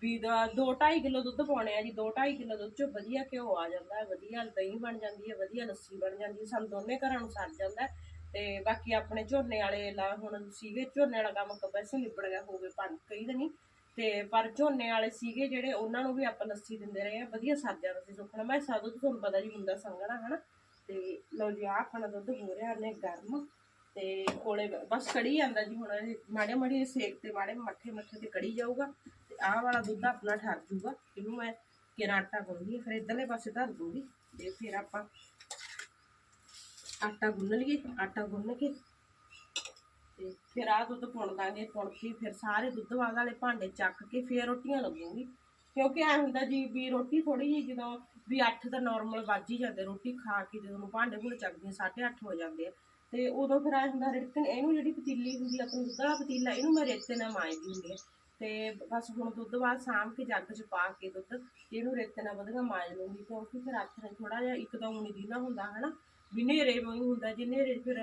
ਵੀ ਦਾ 2.5 ਕਿਲੋ ਦੁੱਧ ਪਾਉਣੇ ਆ ਜੀ 2.5 ਕਿਲੋ ਦੁੱਧ ਚੋਂ ਵਧੀਆ ਘਿਓ ਆ ਜਾਂਦਾ ਹੈ, ਵਧੀਆ ਦਹੀਂ ਬਣ ਜਾਂਦੀ ਹੈ, ਵਧੀਆ ਲੱਸੀ ਬਣ ਜਾਂਦੀ ਹੈ, ਸਾਨੂੰ ਦੋਨੇ ਘਰਾਂ ਨੂੰ ਸਰ ਜਾਂਦਾ ਤੇ ਬਾਕੀ ਆਪਣੇ ਝੋਨੇ ਵਾਲੇ ਲਾ ਹੁਣ ਸੀਗੇ, ਝੋਨੇ ਵਾਲਾ ਕੰਮ ਕ ਨਿਬੜ ਗਿਆ, ਹੋ ਪੰਜ ਕਈ ਦਿਨ। ਹੀ ਤੇ ਪਰ ਝੋਨੇ ਵਾਲੇ ਸੀਗੇ ਜਿਹੜੇ, ਉਹਨਾਂ ਨੂੰ ਵੀ ਆਪਾਂ ਲੱਸੀ ਦਿੰਦੇ ਰਹੇ ਆ ਵਧੀਆ ਸਰ ਜਾਂਦਾ ਸੀ ਸੁੱਕਣਾ ਮੈਂ ਸਾਦੂ ਤੁਹਾਨੂੰ ਪਤਾ ਜੀ ਹੁੰਦਾ ਸੰਗਣਾ ਹਨਾ? ਤੇ ਲਓ ਜੀ, ਆਹ ਆਪਣਾ ਦੁੱਧ ਹੋ ਰਿਹਾ ਨੇ ਗਰਮ। ਤੇ ਕੋਲੇ ਬਸ ਕੜੀ ਜਾਂਦਾ ਜੀ ਹੁਣ ਮਾੜੇ ਮਾੜੇ ਸੇਕ ਤੇ ਮਾੜੇ ਮੱਠੇ ਮੱਠੇ ਤੇ ਕੜੀ ਜਾਊਗਾ। ਆਹ ਵਾਲਾ ਦੁੱਧ ਆਪਣਾ ਠਰ ਜੂਗਾ। ਇਹਨੂੰ ਮੈਂ ਕਿਰਾ ਆਟਾ ਗੁੰਨਦੀ ਫਿਰ ਇਧਰਲੇ ਪਾਸੇ ਧਰ ਦੂੰਗੀ। ਤੇ ਫਿਰ ਆਪਾਂ ਆਟਾ ਗੁੰਨ ਲਈਏ, ਆਟਾ ਗੁੰਨ ਕੇ ਤੇ ਫਿਰ ਆਹ ਦੁੱਧ ਪੁਣ ਦਾਂਗੇ ਪੁਣ ਕੇ ਫਿਰ ਸਾਰੇ ਦੁੱਧ ਵਾਲੇ ਭਾਂਡੇ ਚੱਕ ਕੇ ਫਿਰ ਰੋਟੀਆਂ ਲੱਗੂਗੀ। ਕਿਉਂਕਿ ਐ ਹੁੰਦਾ ਜੀ ਵੀ ਰੋਟੀ ਥੋੜੀ ਜਿਹੀ ਜਦੋਂ ਵੀ 8 ਤਾਂ ਨਾਰਮਲ ਵੱਜ ਹੀ ਜਾਂਦੇ, ਰੋਟੀ ਖਾ ਕੇ ਜਦੋਂ ਨੂੰ ਭਾਂਡੇ ਭੁੱਲ ਚੱਕਦੇ 8:30 ਹੋ ਜਾਂਦੇ ਆ। ਤੇ ਉਦੋਂ ਫਿਰ ਐ ਹੁੰਦਾ ਰਿੜਕਣ, ਇਹਨੂੰ ਜਿਹੜੀ ਪਤੀਲੀ ਹੁੰਦੀ ਆ, ਆਪਣੀ ਦੁੱਧ ਵਾਲਾ ਪਤੀਲਾ, ਇਹਨੂੰ ਮੈਂ ਰੇਤੇ ਨਾਲ ਮਾਂਜਦੀ ਹੁੰਦੀ ਆ। ਤੇ ਬਸ ਹੁਣ ਦੁੱਧ ਬਾਅਦ ਸਾਂਭ ਕੇ ਜੱਗ 'ਚ ਪਾ ਕੇ ਦੁੱਧ ਤੇ ਇਹਨੂੰ ਰੇਤੇ ਨਾਲ ਵਧੀਆ ਮਾਜ ਲੂੰਗੀ ਕਿਉਂਕਿ ਫਿਰ ਹੱਥ ਥੋੜਾ ਜਿਹਾ ਇੱਕ ਤਾਂ ਊਣੀ ਦੀ ਨਾ ਹੁੰਦਾ, ਹਨਾ? ਵੀ ਨੇਰੇ ਵਾਂਗੂ ਹੁੰਦਾ ਜੇ ਨੇਰੇ ਫਿਰ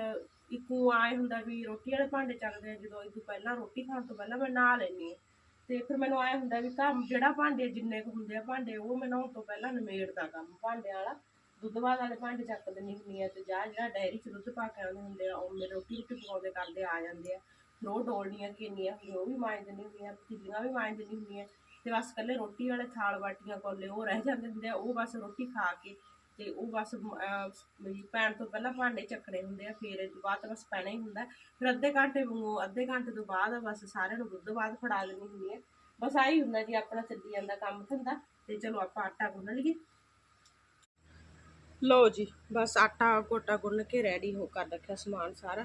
ਇੱਕੋ ਆਏ ਹੁੰਦਾ ਵੀ ਰੋਟੀ ਵਾਲੇ ਭਾਂਡੇ ਚੱਕਦੇ ਆ, ਜਦੋਂ ਇਹ ਤੋਂ ਪਹਿਲਾਂ ਰੋਟੀ ਖਾਣ ਤੋਂ ਪਹਿਲਾਂ ਮੈਂ ਨਹਾ ਲੈਣੀ ਤੇ ਫਿਰ ਮੈਨੂੰ ਆਏ ਹੁੰਦਾ ਵੀ ਕੰਮ ਜਿਹੜਾ ਭਾਂਡੇ ਜਿੰਨੇ ਕੁ ਹੁੰਦੇ ਆ ਭਾਂਡੇ, ਉਹ ਮੈਂ ਨਹਾਉਣ ਤੋਂ ਪਹਿਲਾਂ ਨਿਮੇੜਦਾ ਕੰਮ ਭਾਂਡੇ ਵਾਲਾ। ਦੁੱਧ ਬਾਅਦ ਵਾਲੇ ਭਾਂਡੇ ਚੱਕ ਦਿੰਦੀ ਹੁੰਦੀ ਆ ਤੇ ਜਾਂ ਜਿਹੜਾ ਡੈਰੀ 'ਚ ਦੁੱਧ ਪਾ ਕੇ ਆਉਂਦੇ ਹੁੰਦੇ ਆ, ਉਹ ਮੇਰੇ ਰੋਟੀ ਰੋਟੀ ਪਕਾਉਂਦੇ ਕਰਦੇ ਆ ਜਾਂਦੇ ਆ। ਫਿਰ ਉਹ ਡੋਲਣੀਆਂ ਕਿੰਨੀਆਂ ਹੁੰਦੀਆਂ ਉਹ ਵੀ ਮਾਂਜ ਦਿੰਦੀ ਹੁੰਦੀਆਂ ਪਤੀਲੀਆਂ ਵੀ ਮਾਂਜ ਦਿੰਦੀ ਹੁੰਦੀਆਂ। ਤੇ ਬਸ ਇਕੱਲੇ ਰੋਟੀ ਵਾਲੇ ਥਾਲ ਬਾਟੀਆਂ ਕੋਲੇ ਉਹ ਰਹਿ ਜਾਂਦੇ ਹੁੰਦੇ ਆ ਉਹ ਬਸ ਰੋਟੀ ਖਾ ਕੇ ਤੇ ਉਹ ਬਸ ਅਹ, ਵੀ ਪੈਣ ਤੋਂ ਪਹਿਲਾਂ ਭਾਂਡੇ ਚੱਕਣੇ ਹੁੰਦੇ ਆ ਫਿਰ ਬਾਅਦ ਬਸ ਪੈਣਾ ਹੀ ਹੁੰਦਾ। ਫਿਰ ਅੱਧੇ ਘੰਟੇ ਵਾਂਗੂ ਅੱਧੇ ਘੰਟੇ ਤੋਂ ਬਾਅਦ ਬਸ ਸਾਰਿਆਂ ਨੂੰ ਦੁੱਧ ਬਾਅਦ ਫੜਾ ਦੇਣੀ ਹੁੰਦੀ ਹੈ ਬਸ ਆਹੀ ਹੁੰਦਾ ਜੀ ਆਪਣਾ ਚੱਲੀ ਜਾਂਦਾ ਕੰਮ ਧੰਦਾ ਤੇ ਚਲੋ ਆਪਾਂ ਆਟਾ ਗੁੰਨ ਲਈਏ। ਲਓ ਜੀ ਬਸ ਆਟਾ ਗੋਟਾ ਗੁੰਨ ਕੇ ਰੈਡੀ ਹੋ ਕਰ ਰੱਖਿਆ ਸਮਾਨ ਸਾਰਾ।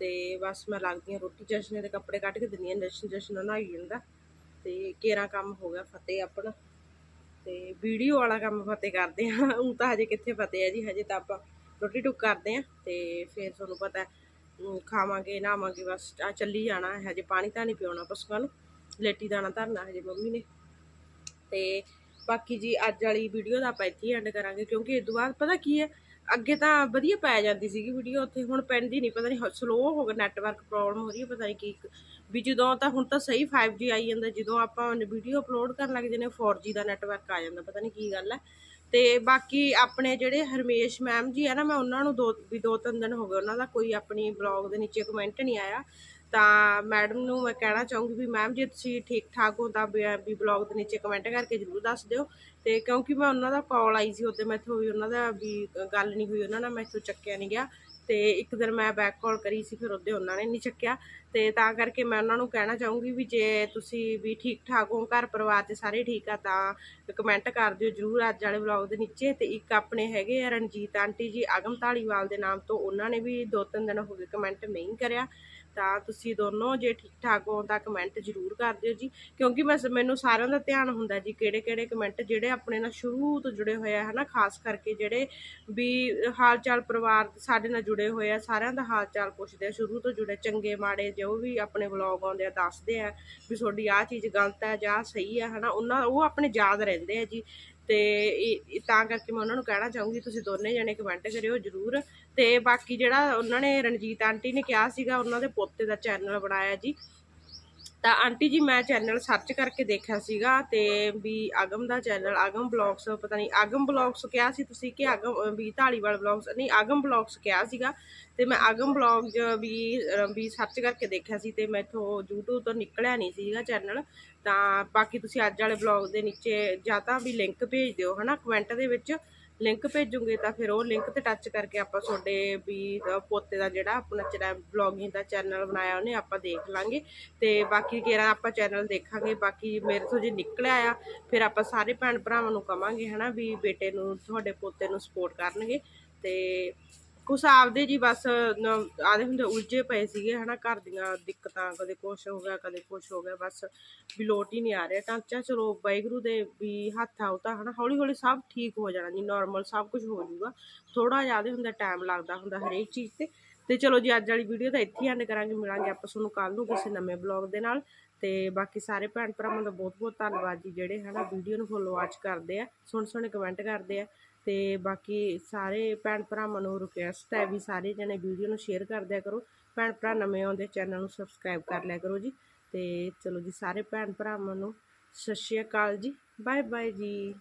ਤੇ ਬਸ ਮੈਂ ਲੱਗਦੀ ਹਾਂ ਰੋਟੀ ਜਸ਼ਨੇ ਦੇ ਕੱਪੜੇ ਕੱਢ ਕੇ ਦਿੰਦੀ ਹਾਂ, ਜਸ਼ਨ ਜਸ਼ਨ ਨਹਾਈ ਜਾਂਦਾ। ਤੇ ਕੇਰਾ ਕੰਮ ਹੋ ਗਿਆ ਫਤਿਹ ਆਪਣਾ। ਤੇ ਵੀਡੀਓ ਵਾਲਾ ਕੰਮ ਫਤਿਹ ਕਰਦੇ ਹਾਂ। ਉਹ ਤਾਂ ਹਜੇ ਕਿੱਥੇ ਫਤਿਹ ਹੈ ਜੀ? ਹਜੇ ਤਾਂ ਆਪਾਂ ਰੋਟੀ ਟੁੱਕ ਕਰਦੇ ਹਾਂ ਤੇ ਫਿਰ ਤੁਹਾਨੂੰ ਪਤਾ ਖਾਵਾਂਗੇ, ਨਹਾਵਾਂਗੇ, ਬਸ ਆ ਚੱਲੀ ਜਾਣਾ ਹਜੇ ਪਾਣੀ ਤਾਂ ਨਹੀਂ ਪਿਉਣਾ ਪਸ਼ੂਆਂ ਨੂੰ। ਲੇਟੀ ਦਾਣਾ ਧਰਨਾ ਹਜੇ ਮੰਮੀ ਨੇ। ਤੇ ਬਾਕੀ ਜੀ ਅੱਜ ਵਾਲੀ ਵੀਡੀਓ ਦਾ ਆਪਾਂ ਇੱਥੇ ਐਂਡ ਕਰਾਂਗੇ, ਕਿਉਂਕਿ ਇਸ ਤੋਂ ਬਾਅਦ ਪਤਾ ਕੀ ਹੈ ਅੱਗੇ ਤਾਂ ਵਧੀਆ ਪੈ ਜਾਂਦੀ ਸੀਗੀ ਵੀਡੀਓ ਉੱਥੇ ਹੁਣ ਪੈਂਦੀ ਨਹੀਂ ਪਤਾ ਨਹੀਂ ਸਲੋ ਹੋ ਗਿਆ ਨੈਟਵਰਕ ਪ੍ਰੋਬਲਮ ਹੋ ਰਹੀ ਹੈ, ਪਤਾ ਨਹੀਂ ਕੀ ਵੀ ਜਦੋਂ ਤਾਂ ਹੁਣ ਤਾਂ ਸਹੀ 5G ਆਈ ਜਾਂਦਾ, ਜਦੋਂ ਆਪਾਂ ਵੀਡੀਓ ਅਪਲੋਡ ਕਰਨ ਲੱਗ ਜਾਂਦੇ 4G ਦਾ ਨੈਟਵਰਕ ਆ ਜਾਂਦਾ, ਪਤਾ ਨਹੀਂ ਕੀ ਗੱਲ ਹੈ। ਤੇ ਬਾਕੀ ਆਪਣੇ ਜਿਹੜੇ ਹਰਮੇਸ਼ ਮੈਮ ਜੀ ਹੈ ਨਾ, ਮੈਂ ਉਹਨਾਂ ਨੂੰ ਦੋ, ਵੀ ਦੋ ਤਿੰਨ ਦਿਨ ਹੋ ਗਏ, ਉਹਨਾਂ ਦਾ ਕੋਈ ਆਪਣੀ ਬਲੌਗ ਦੇ ਨੀਚੇ ਕਮੈਂਟ ਨਹੀਂ ਆਇਆ। ਤਾਂ ਮੈਡਮ ਨੂੰ ਮੈਂ ਕਹਿਣਾ ਚਾਹੂੰਗੀ ਵੀ ਮੈਮ, ਜੇ ਤੁਸੀਂ ਠੀਕ ਠਾਕ ਹੋ ਤਾਂ ਵੀ ਵੀ ਬਲੌਗ ਦੇ ਨੀਚੇ ਕਮੈਂਟ ਕਰਕੇ ਜਰੂਰ ਦੱਸ ਦਿਓ। ਤੇ ਕਿਉਂਕਿ ਮੈਂ ਉਹਨਾਂ ਦਾ ਕਾਲ ਆਈ ਸੀ ਉਹਦੇ ਮੈਥੋਂ ਵੀ, ਉਹਨਾਂ ਦਾ ਵੀ ਗੱਲ ਨਹੀਂ ਹੋਈ, ਉਹਨਾਂ ਨਾਲ ਮੈਥੋਂ ਚੱਕਿਆ ਨਹੀਂ ਗਿਆ ਤੇ ਇੱਕ ਦਿਨ ਮੈਂ ਬੈਕ ਕਾਲ ਕਰੀ ਸੀ, ਫਿਰ ਉਹਦੇ ਉਹਨਾਂ ਨੇ ਨਹੀਂ ਚੱਕਿਆ। ਤੇ ਤਾਂ ਕਰਕੇ ਮੈਂ ਉਹਨਾਂ ਨੂੰ ਕਹਿਣਾ ਚਾਹੂੰਗੀ ਵੀ ਜੇ ਤੁਸੀਂ ਵੀ ਠੀਕ ਠਾਕ ਹੋ, ਘਰ ਪਰਿਵਾਰ 'ਚ ਸਾਰੇ ਠੀਕ ਆ, ਤਾਂ ਕਮੈਂਟ ਕਰ ਦਿਓ ਜਰੂਰ ਅੱਜ ਵਾਲੇ ਵਲੌਗ ਦੇ ਨੀਚੇ। ਤੇ ਇੱਕ ਆਪਣੇ ਹੈਗੇ ਆ ਰਣਜੀਤ ਆਂਟੀ ਜੀ ਅਗਮ ਧਾਲੀਵਾਲ ਦੇ ਨਾਮ ਤੋਂ, ਉਹਨਾਂ ਨੇ ਵੀ ਦੋ ਤਿੰਨ ਦਿਨ ਹੋ ਗਏ ਕਮੈਂਟ ਨਹੀਂ ਕਰਿਆ। ਤਾਂ ਤੁਸੀਂ ਦੋਨੋਂ ਜੇ ਠੀਕ ਠਾਕ ਹੋ ਤਾਂ ਕਮੈਂਟ ਜ਼ਰੂਰ ਕਰ ਦਿਓ ਜੀ। ਕਿਉਂਕਿ ਮੈਂ ਮੈਨੂੰ ਸਾਰਿਆਂ ਦਾ ਧਿਆਨ ਹੁੰਦਾ ਜੀ ਕਿਹੜੇ ਕਿਹੜੇ ਕਮੈਂਟ ਜਿਹੜੇ ਆਪਣੇ ਨਾਲ ਸ਼ੁਰੂ ਤੋਂ ਜੁੜੇ ਹੋਏ ਆ, ਹਨਾ? ਖਾਸ ਕਰਕੇ ਜਿਹੜੇ ਵੀ ਹਾਲ ਚਾਲ ਪਰਿਵਾਰ ਸਾਡੇ ਨਾਲ ਜੁੜੇ ਹੋਏ ਆ, ਸਾਰਿਆਂ ਦਾ ਹਾਲ ਚਾਲ ਪੁੱਛਦੇ ਆ, ਸ਼ੁਰੂ ਤੋਂ ਜੁੜੇ, ਚੰਗੇ, ਮਾੜੇ, ਜੋ ਵੀ ਆਪਣੇ ਵਲੌਗ ਆਉਂਦੇ ਆ, ਦੱਸਦੇ ਆ ਵੀ ਤੁਹਾਡੀ ਆਹ ਚੀਜ਼ ਗਲਤ ਹੈ ਜਾਂ ਸਹੀ ਹੈ ਹਨਾ? ਉਹਨਾਂ, ਉਹ ਆਪਣੇ ਯਾਦ ਰਹਿੰਦੇ ਆ ਜੀ। ਤੇ ਤਾਂ ਕਰਕੇ ਮੈਂ ਉਹਨਾਂ ਨੂੰ ਕਹਿਣਾ ਚਾਹੂੰਗੀ, ਤੁਸੀਂ ਦੋਨੇ ਜਣੇ ਕਮੈਂਟ ਕਰਿਓ ਜਰੂਰ। ਤੇ ਬਾਕੀ ਜਿਹੜਾ ਉਹਨਾਂ ਨੇ ਰਣਜੀਤ ਆਂਟੀ ਨੇ ਕਿਹਾ ਸੀਗਾ, ਉਹਨਾਂ ਦੇ ਪੋਤੇ ਦਾ ਚੈਨਲ ਬਣਾਇਆ ਜੀ। ਤਾਂ ਆਂਟੀ ਜੀ, ਮੈਂ ਚੈਨਲ ਸਰਚ ਕਰਕੇ ਦੇਖਿਆ ਸੀਗਾ ਤੇ ਵੀ ਆਗਮ ਦਾ ਚੈਨਲ, ਆਗਮ ਬਲੌਗਸ, ਪਤਾ ਨਹੀਂ, ਆਗਮ ਬਲੌਗਸ ਕਿਹਾ ਸੀ ਤੁਸੀਂ ਕਿ ਆਗਮ, ਅਹ, ਵੀ ਢਾਲੀਵਾਲ ਬਲੌਗਸ, ਨਹੀਂ, ਆਗਮ ਬਲੌਗਸ ਕਿਹਾ ਸੀਗਾ ਤੇ ਮੈਂ ਆਗਮ ਬਲੌਗ ਵੀ ਵੀ ਸਰਚ ਕਰਕੇ ਦੇਖਿਆ ਸੀ ਤੇ ਮੈਥੋਂ YouTube ਤੋਂ ਨਿਕਲਿਆ ਨਹੀਂ ਸੀਗਾ ਚੈਨਲ। ਤਾਂ ਬਾਕੀ ਤੁਸੀਂ ਅੱਜ ਵਾਲੇ ਬਲੌਗ ਦੇ ਨੀਚੇ ਜਾਂ ਤਾਂ ਵੀ ਲਿੰਕ ਭੇਜ ਦਿਓ, ਹਨਾ ਕਮੈਂਟ ਦੇ ਵਿੱਚ। ਲਿੰਕ ਭੇਜੂਗੇ ਤਾਂ ਫਿਰ ਉਹ ਲਿੰਕ ਤੇ ਟੱਚ ਕਰਕੇ ਆਪਾਂ ਤੁਹਾਡੇ ਵੀ ਪੋਤੇ ਦਾ ਜਿਹੜਾ ਆਪਣਾ ਜਿਹੜਾ ਬਲੌਗਿੰਗ ਦਾ ਚੈਨਲ ਬਣਾਇਆ ਉਹਨੇ ਆਪਾਂ ਦੇਖ ਲਾਂਗੇ। ਤੇ ਬਾਕੀ ਕਿਹੜਾ ਆਪਾਂ ਚੈਨਲ ਦੇਖਾਂਗੇ, ਬਾਕੀ ਮੇਰੇ ਤੋਂ ਜੇ ਨਿਕਲਿਆ ਆ, ਫਿਰ ਆਪਾਂ ਸਾਰੇ ਭੈਣ ਭਰਾਵਾਂ ਨੂੰ ਕਵਾਂਗੇ ਹਨਾ ਵੀ ਬੇਟੇ ਨੂੰ, ਤੁਹਾਡੇ ਪੋਤੇ ਨੂੰ ਸਪੋਰਟ ਕਰਨਗੇ। ਤੇ ਕੁਛ ਆਪਦੇ ਜੀ ਬਸ ਆਦੇ ਹੁੰਦੇ ਉਲਝੇ ਪਏ ਸੀਗੇ, ਹਨਾ, ਘਰ ਦੀਆਂ ਦਿੱਕਤਾਂ, ਕਦੇ ਕੁਛ ਹੋ ਗਿਆ, ਕਦੇ ਕੁਛ ਹੋ ਗਿਆ, ਬਸ ਵੀ ਲੋਟ ਹੀ ਨਹੀਂ ਆ ਰਿਹਾ। ਟਾਂਚਾ ਚਲੋ ਵਾਹਿਗੁਰੂ ਦੇ ਵੀ ਹੱਥ ਆਉ ਤਾਂ, ਹਨਾ ਹੌਲੀ ਹੌਲੀ ਸਭ ਠੀਕ ਹੋ ਜਾਣਾ ਜੀ ਨਾਰਮਲ ਸਭ ਕੁਝ ਹੋ ਜਾਊਗਾ। ਥੋੜਾ ਜ਼ਿਆਦਾ ਹੁੰਦਾ ਟਾਈਮ ਲੱਗਦਾ ਹੁੰਦਾ ਹਰੇਕ ਚੀਜ਼ ਤੇ। ਤੇ ਚਲੋ ਜੀ, ਅੱਜ ਵਾਲੀ ਵੀਡੀਓ ਤਾਂ ਇੱਥੇ ਐਂਡ ਕਰਾਂਗੇ, ਮਿਲਾਂਗੇ ਆਪਾਂ ਤੁਹਾਨੂੰ ਕੱਲ ਨੂੰ ਕਿਸੇ ਨਵੇਂ ਬਲੌਗ ਦੇ ਨਾਲ। ਤੇ ਬਾਕੀ ਸਾਰੇ ਭੈਣ ਭਰਾਵਾਂ ਦਾ ਬਹੁਤ ਬਹੁਤ ਧੰਨਵਾਦ ਜੀ, ਜਿਹੜੇ, ਹਨਾ ਵੀਡੀਓ ਨੂੰ ਫੋਲੋ ਵਾਚ ਕਰਦੇ ਆ ਸੋਹਣੇ ਸੋਹਣੇ ਕਮੈਂਟ ਕਰਦੇ ਆ। ਤੇ ਬਾਕੀ ਸਾਰੇ ਭੈਣ ਭਰਾਵਾਂ ਨੂੰ ਰਿਕੁਐਸਟ ਹੈ ਵੀ ਸਾਰੇ ਜਣੇ ਵੀਡੀਓ ਨੂੰ ਸ਼ੇਅਰ ਕਰ ਦਿਆ ਕਰੋ। ਭੈਣ ਭਰਾ ਨਵੇਂ ਆਉਂਦੇ ਚੈਨਲ ਨੂੰ ਸਬਸਕ੍ਰਾਈਬ ਕਰ ਲਿਆ ਕਰੋ ਜੀ। ਤੇ ਚਲੋ ਜੀ, ਸਾਰੇ ਭੈਣ ਭਰਾਵਾਂ ਨੂੰ ਸਤਿ ਸ਼੍ਰੀ ਅਕਾਲ ਜੀ। ਬਾਏ ਬਾਏ ਜੀ।